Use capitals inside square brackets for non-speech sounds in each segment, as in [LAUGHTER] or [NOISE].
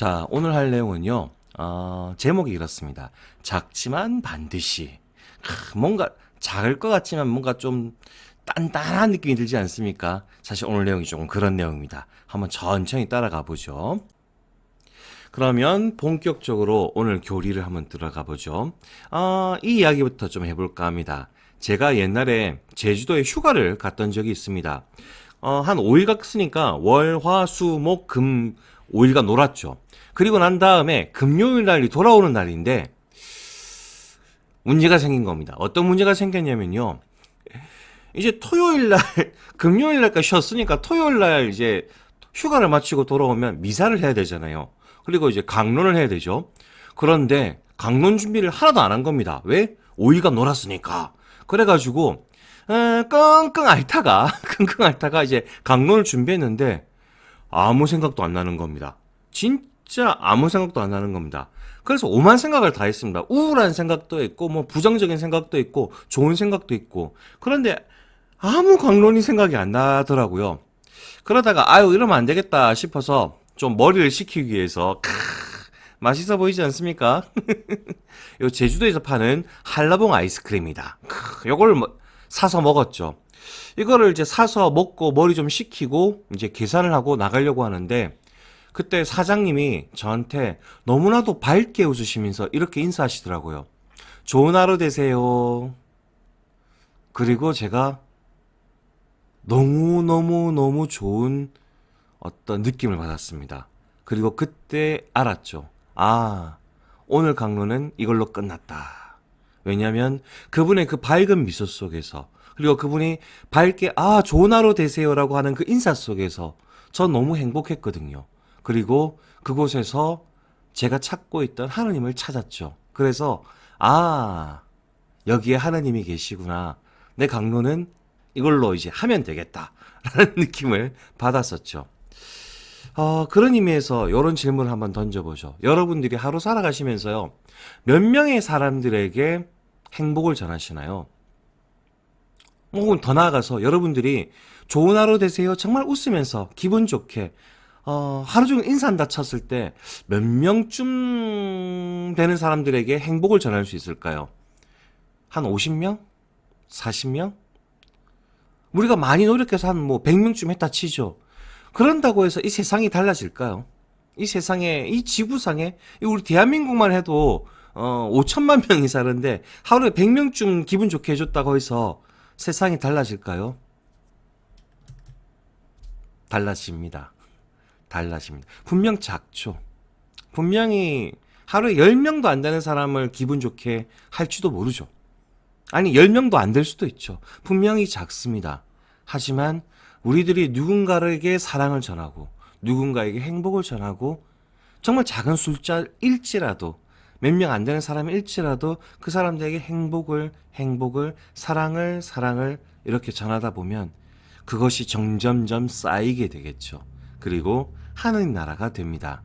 자, 오늘 할 내용은요, 어, 제목이 이렇습니다. 작지만 반드시. 크, 뭔가 작을 것 같지만 뭔가 좀 단단한 느낌이 들지 않습니까? 사실 오늘 내용이 조금 그런 내용입니다. 한번 천천히 따라가 보죠. 그러면 본격적으로 오늘 교리를 한번 들어가 보죠. 아, 이 이야기부터 좀 해볼까 합니다. 제가 옛날에 제주도에 휴가를 갔던 적이 있습니다. 어, 한 5일 갔으니까 월, 화, 수, 목, 금 5일간 놀았죠. 그리고 난 다음에 금요일 날이 돌아오는 날인데 문제가 생긴 겁니다. 어떤 문제가 생겼냐면요. 이제 토요일 날, [LAUGHS] 금요일 날까지 쉬었으니까 토요일 날 이제 휴가를 마치고 돌아오면 미사를 해야 되잖아요. 그리고 이제 강론을 해야 되죠. 그런데 강론 준비를 하나도 안 한 겁니다. 왜? 5일간 놀았으니까. 그래가지고, 에, 끙끙 앓다가, [LAUGHS] 끙끙 앓다가 이제 강론을 준비했는데, 아무 생각도 안 나는 겁니다. 진 짜 아무 생각도 안 나는 겁니다. 그래서 오만 생각을 다 했습니다. 우울한 생각도 있고, 뭐 부정적인 생각도 있고, 좋은 생각도 있고. 그런데 아무 강론이 생각이 안 나더라고요. 그러다가 아유 이러면 안 되겠다 싶어서 좀 머리를 식히기 위해서 크, 맛있어 보이지 않습니까? [LAUGHS] 요 제주도에서 파는 한라봉 아이스크림이다. 크, 요걸 뭐- 사서 먹었죠. 이거를 이제 사서 먹고 머리 좀 식히고 이제 계산을 하고 나가려고 하는데 그때 사장님이 저한테 너무나도 밝게 웃으시면서 이렇게 인사하시더라고요. 좋은 하루 되세요. 그리고 제가 너무너무너무 좋은 어떤 느낌을 받았습니다. 그리고 그때 알았죠. 아, 오늘 강론은 이걸로 끝났다. 왜냐면 그분의 그 밝은 미소 속에서 그리고 그분이 밝게 아, 좋은 하루 되세요라고 하는 그 인사 속에서 전 너무 행복했거든요. 그리고 그곳에서 제가 찾고 있던 하나님을 찾았죠. 그래서 아, 여기에 하나님이 계시구나. 내 강론은 이걸로 이제 하면 되겠다라는 느낌을 받았었죠. 어, 그런 의미에서 이런 질문을 한번 던져보죠. 여러분들이 하루 살아가시면서요, 몇 명의 사람들에게 행복을 전하시나요? 혹은 더 나아가서 여러분들이 좋은 하루 되세요. 정말 웃으면서 기분 좋게 어, 하루 종일 인사한다 쳤을 때 몇 명쯤 되는 사람들에게 행복을 전할 수 있을까요? 한 50명? 40명? 우리가 많이 노력해서 한 뭐 100명쯤 했다 치죠. 그런다고 해서 이 세상이 달라질까요? 이 세상에, 이 지구상에, 이 우리 대한민국만 해도, 어, 5천만 명이 사는데, 하루에 100명쯤 기분 좋게 해줬다고 해서 세상이 달라질까요? 달라집니다. 달라집니다. 분명 작죠. 분명히 하루에 10명도 안 되는 사람을 기분 좋게 할지도 모르죠. 아니, 10명도 안 될 수도 있죠. 분명히 작습니다. 하지만 우리들이 누군가에게 사랑을 전하고 누군가에게 행복을 전하고 정말 작은 숫자일지라도 몇 명 안 되는 사람일지라도 그 사람들에게 행복을 행복을 사랑을 사랑을 이렇게 전하다 보면 그것이 점점점 쌓이게 되겠죠. 그리고 하나님 나라가 됩니다.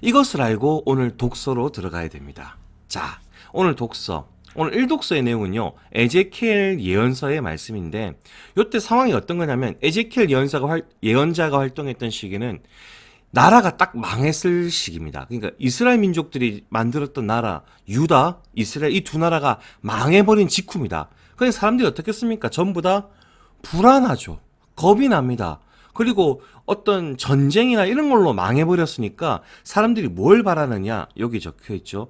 이것을 알고 오늘 독서로 들어가야 됩니다. 자, 오늘 독서. 오늘 1독서의 내용은요, 에제키엘 예언서의 말씀인데, 요때 상황이 어떤 거냐면, 에제키엘 예언사가 활, 예언자가 활동했던 시기는 나라가 딱 망했을 시기입니다. 그러니까 이스라엘 민족들이 만들었던 나라, 유다, 이스라엘 이 두 나라가 망해버린 직후입니다. 그냥 사람들이 어떻겠습니까? 전부 다 불안하죠. 겁이 납니다. 그리고 어떤 전쟁이나 이런 걸로 망해버렸으니까 사람들이 뭘 바라느냐? 여기 적혀 있죠.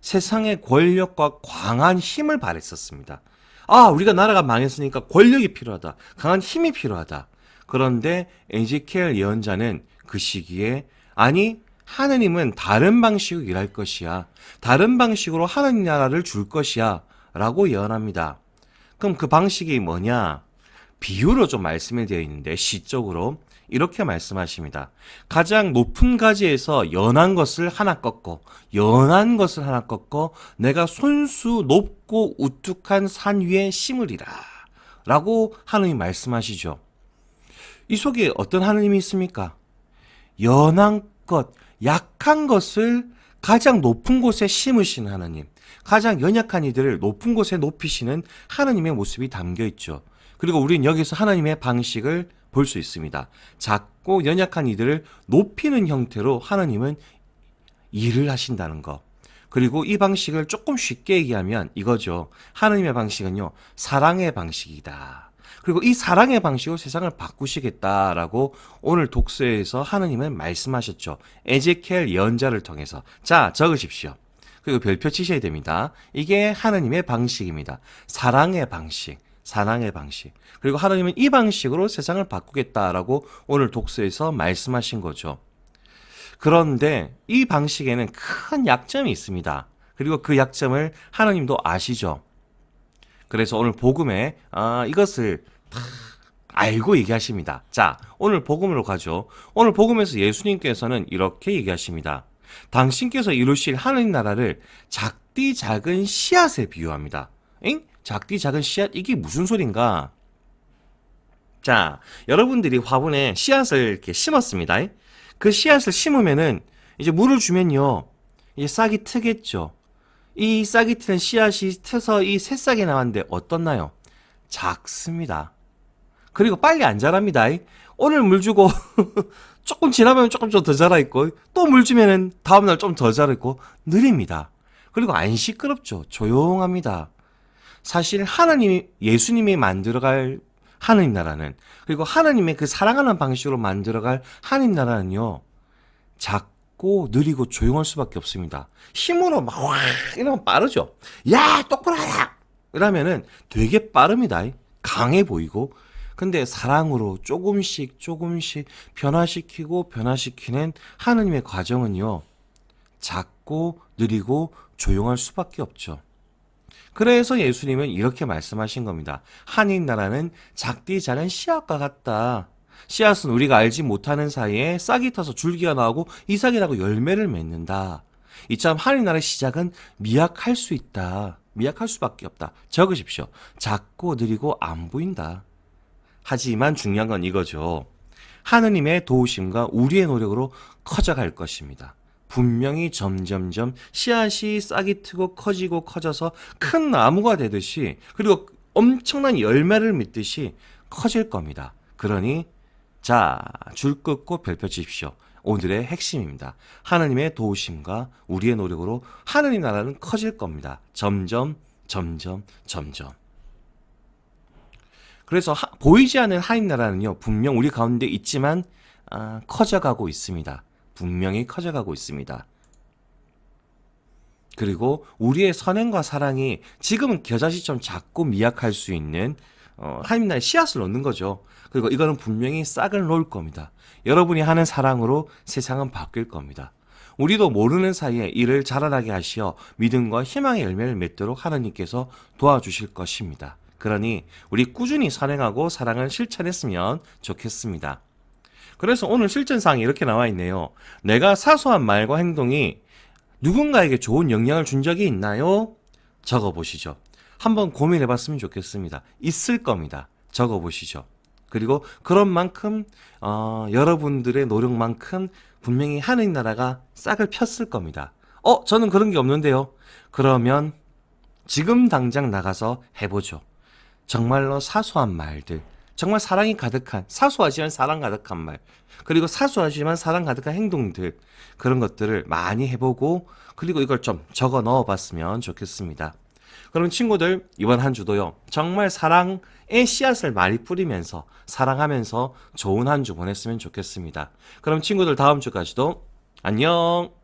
세상의 권력과 광한 힘을 바랬었습니다. 아, 우리가 나라가 망했으니까 권력이 필요하다. 강한 힘이 필요하다. 그런데 에지케엘 예언자는 그 시기에 아니 하느님은 다른 방식으로 일할 것이야. 다른 방식으로 하나님 나라를 줄 것이야. 라고 예언합니다. 그럼 그 방식이 뭐냐? 비유로 좀 말씀이 되어 있는데 시적으로 이렇게 말씀하십니다. 가장 높은 가지에서 연한 것을 하나 꺾고 연한 것을 하나 꺾고 내가 손수 높고 우뚝한 산 위에 심으리라. 라고 하느님 말씀하시죠. 이 속에 어떤 하느님이 있습니까? 연한 것, 약한 것을 가장 높은 곳에 심으신 하나님, 가장 연약한 이들을 높은 곳에 높이시는 하나님의 모습이 담겨 있죠. 그리고 우리는 여기서 하나님의 방식을 볼 수 있습니다. 작, 작고 연약한 이들을 높이는 형태로 하나님은 일을 하신다는 거. 그리고 이 방식을 조금 쉽게 얘기하면 이거죠. 하나님의 방식은요, 사랑의 방식이다. 그리고 이 사랑의 방식으로 세상을 바꾸시겠다라고 오늘 독서에서 하나님은 말씀하셨죠. 에제켈 예언자를 통해서. 자, 적으십시오. 그리고 별표 치셔야 됩니다. 이게 하나님의 방식입니다. 사랑의 방식. 사랑의 방식. 그리고 하나님은 이 방식으로 세상을 바꾸겠다라고 오늘 독서에서 말씀하신 거죠. 그런데 이 방식에는 큰 약점이 있습니다. 그리고 그 약점을 하나님도 아시죠. 그래서 오늘 복음에 아, 이것을 다 알고 얘기하십니다. 자, 오늘 복음으로 가죠. 오늘 복음에서 예수님께서는 이렇게 얘기하십니다. 당신께서 이루실 하나님 나라를 작디 작은 씨앗에 비유합니다. 엥? 작디 작은 씨앗 이게 무슨 소린가? 자, 여러분들이 화분에 씨앗을 이렇게 심었습니다. 그 씨앗을 심으면은 이제 물을 주면요. 이제 싹이 트겠죠. 이 싹이 트는 씨앗이 트서 이 새싹이 나왔는데 어떻나요? 작습니다. 그리고 빨리 안 자랍니다. 오늘 물 주고 [LAUGHS] 조금 지나면 조금 좀더 자라 있고 또 물 주면은 다음 날 좀 더 자라 있고 느립니다. 그리고 안 시끄럽죠. 조용합니다. 사실 하나님이 예수님이 만들어갈 하나님 나라는 그리고 하나님의 그 사랑하는 방식으로 만들어갈 하나님 나라는요 작고 느리고 조용할 수밖에 없습니다. 힘으로 막 확 이러면 빠르죠. 야 똑바로 하라 이러면은 되게 빠릅니다. 강해 보이고 근데 사랑으로 조금씩 조금씩 변화시키고 변화시키는 하나님의 과정은요 작고 느리고 조용할 수밖에 없죠. 그래서 예수님은 이렇게 말씀하신 겁니다. 한인 나라는 작디 작은 씨앗과 같다. 씨앗은 우리가 알지 못하는 사이에 싹이 타서 줄기가 나오고 이 싹이 나고 열매를 맺는다. 이처럼 한인 나라의 시작은 미약할 수 있다. 미약할 수밖에 없다. 적으십시오. 작고 느리고 안 보인다. 하지만 중요한 건 이거죠. 하느님의 도우심과 우리의 노력으로 커져갈 것입니다. 분명히 점점점 씨앗이 싹이 트고 커지고 커져서 큰 나무가 되듯이 그리고 엄청난 열매를 맺듯이 커질 겁니다. 그러니 자, 줄 긋고 별표 치십시오. 오늘의 핵심입니다. 하나님의 도우심과 우리의 노력으로 하느님 나라는 커질 겁니다. 점점, 점점, 점점. 그래서 하- 보이지 않는 하나님 나라는요, 분명 우리 가운데 있지만, 아, 커져가고 있습니다. 분명히 커져가고 있습니다. 그리고 우리의 선행과 사랑이 지금은 겨자씨 좀 작고 미약할 수 있는 어, 하나님 나라의 씨앗을 넣는 거죠. 그리고 이거는 분명히 싹을 놓을 겁니다. 여러분이 하는 사랑으로 세상은 바뀔 겁니다. 우리도 모르는 사이에 이를 자라나게 하시어 믿음과 희망의 열매를 맺도록 하나님께서 도와주실 것입니다. 그러니 우리 꾸준히 선행하고 사랑을 실천했으면 좋겠습니다. 그래서 오늘 실전사항이 이렇게 나와 있네요. 내가 사소한 말과 행동이 누군가에게 좋은 영향을 준 적이 있나요? 적어 보시죠. 한번 고민해 봤으면 좋겠습니다. 있을 겁니다. 적어 보시죠. 그리고 그런 만큼 어, 여러분들의 노력만큼 분명히 하느님 나라가 싹을 폈을 겁니다. 어, 저는 그런 게 없는데요. 그러면 지금 당장 나가서 해보죠. 정말로 사소한 말들, 정말 사랑이 가득한, 사소하지만 사랑 가득한 말, 그리고 사소하지만 사랑 가득한 행동들, 그런 것들을 많이 해보고, 그리고 이걸 좀 적어 넣어 봤으면 좋겠습니다. 그럼 친구들, 이번 한 주도요, 정말 사랑의 씨앗을 많이 뿌리면서, 사랑하면서 좋은 한 주 보냈으면 좋겠습니다. 그럼 친구들 다음 주까지도 안녕!